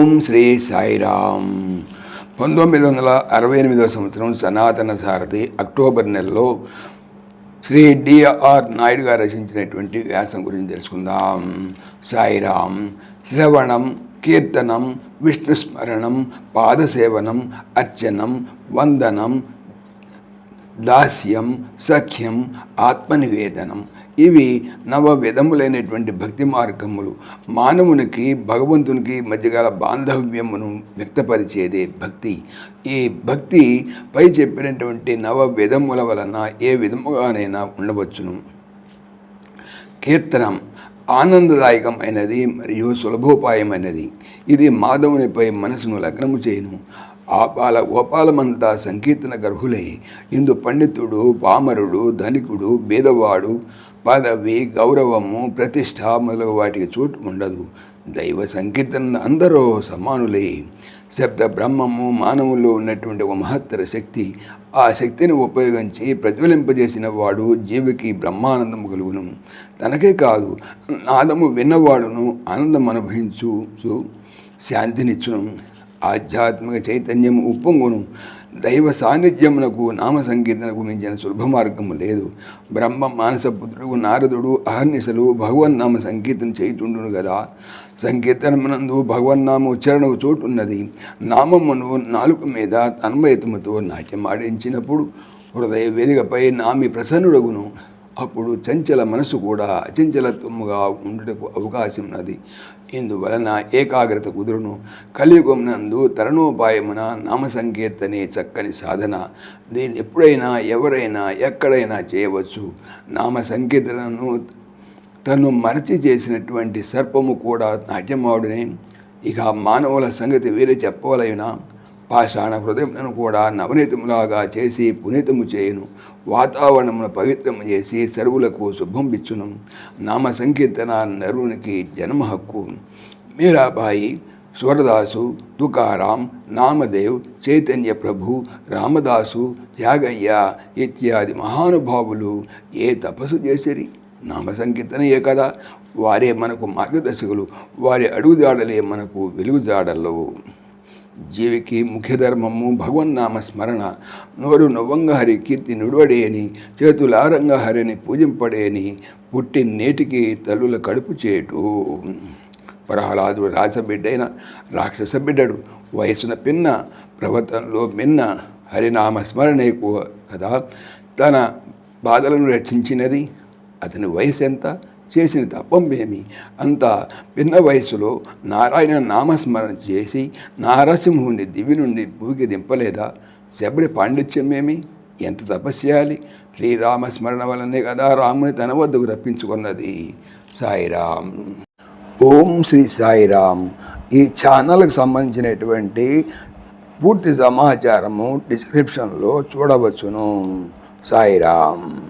ఓం శ్రీ సాయిరామ్. పంతొమ్మిది వందల అరవై ఎనిమిదవ సంవత్సరం సనాతన సారథి అక్టోబర్ నెలలో శ్రీ డిఆర్ నాయుడు గారు రచించినటువంటి వ్యాసం గురించి తెలుసుకుందాం. సాయిరామ్ శ్రవణం కీర్తనం విష్ణు స్మరణం పాదసేవనం అర్చనం వందనం దాస్యం సఖ్యం ఆత్మనివేదనం ఇవి నవ విధములైనటువంటి భక్తి మార్గములు. మానవునికి భగవంతునికి మధ్యగల బాంధవ్యమును వ్యక్తపరిచేదే భక్తి. ఈ భక్తి పై చెప్పినటువంటి నవ విధముల వలన ఏ విధముగానైనా ఉండవచ్చును. కీర్తనం ఆనందదాయకమైనది మరియు సులభోపాయమైనది. ఇది మాధవునిపై మనసును లగ్నము చేయను. ఆపాల గోపాలమంతా సంకీర్తన గర్హులై ఇందు పండితుడు పామరుడు ధనికుడు బీదవాడు పదవి గౌరవము ప్రతిష్ట మొదలగు వాటికి చోటు ఉండదు. దైవ సంకీర్తన అందరూ సమానులే. శబ్ద బ్రహ్మము మానవుల్లో ఉన్నటువంటి ఒక మహత్తర శక్తి. ఆ శక్తిని ఉపయోగించి ప్రజ్వలింపజేసిన వాడు జీవికి బ్రహ్మానందము కలుగును. తనకే కాదు నాదము విన్నవాడును ఆనందం అనుభవించు శాంతినిచ్చును. ఆధ్యాత్మిక చైతన్యం ఉప్పొంగును. దైవ సాన్నిధ్యమునకు నామ సంకీర్తనకు మించిన సులభ మార్గము లేదు. బ్రహ్మ మానసపుత్రుడు నారదుడు అహర్నిశలు భగవన్నామ సంకీర్తన చేయుతుండును కదా సంకీర్తనమునందు భగవన్నామ ఉచ్చారణకు చోటు చోటున్నది. నామమును నాలుగు మీద తన్మయేతుమతో నాట్యం ఆడించినప్పుడు హృదయ వేదికపై నామి ప్రసన్నుడగును. అప్పుడు చంచల మనసు కూడా అచంచలత్వముగా ఉండటకు అవకాశం ఉన్నది. ఇందువలన ఏకాగ్రత కుదురును. కలియుగమునందు తరణోపాయమున నామ సంకీర్తనే చక్కని సాధన. దీన్ని ఎప్పుడైనా ఎవరైనా ఎక్కడైనా చేయవచ్చు. నామ సంకీర్తనను తను మరచి చేసినటువంటి సర్పము కూడా నాట్యమావుడిని ఇక మానవుల సంగతి వేరే చెప్పవలైనా పాషాణ హృదయములను కూడా నవనీతములాగా చేసి పునీతము చేయును. వాతావరణమును పవిత్రము చేసి సర్వులకు శుభం బిచ్చును నామ సంకీర్తన నరునికి జన్మ హక్కు. మీరాబాయి స్వరదాసు తుకారాం నామదేవ్ చైతన్య ప్రభు రామదాసు త్యాగయ్య ఇత్యాది మహానుభావులు ఏ తపస్సు చేసిరి? నామ సంకీర్తనయే కదా. వారే మనకు మార్గదర్శకులు. వారి అడుగుజాడలే మనకు వెలుగుజాడలు జీవికి ముఖ్య ధర్మము భగవన్నామ స్మరణ నోరు నవ్వంగా హరి కీర్తి నుడవడేని చేతులారంగా హరిని పూజింపడేని పుట్టి నేటికి తల్లుల కడుపు చేటు. ప్రహ్లాదుడు రాసబిడ్డైన రాక్షస బిడ్డడు వయసున పిన్న ప్రవర్తనలో మిన్న హరినామ స్మరణే కదా. తన బాధలను రక్షించినది అతని వయసు ఎంత చేసిన తప్పమేమి అంత పిన్న వయసులో నారాయణ నామస్మరణ చేసి నారసింహుని దివి నుండి భూకి దింపలేదా? శబరి పాండిత్యమేమి ఎంత తపస్సు చేయాలి శ్రీరామ స్మరణ వలనే కదా రాముని తన వద్దకు రప్పించుకున్నది. సాయిరాం ఓం శ్రీ సాయిరామ్. ఈ ఛానల్కి సంబంధించినటువంటి పూర్తి సమాచారము డిస్క్రిప్షన్లో చూడవచ్చును. సాయిరామ్.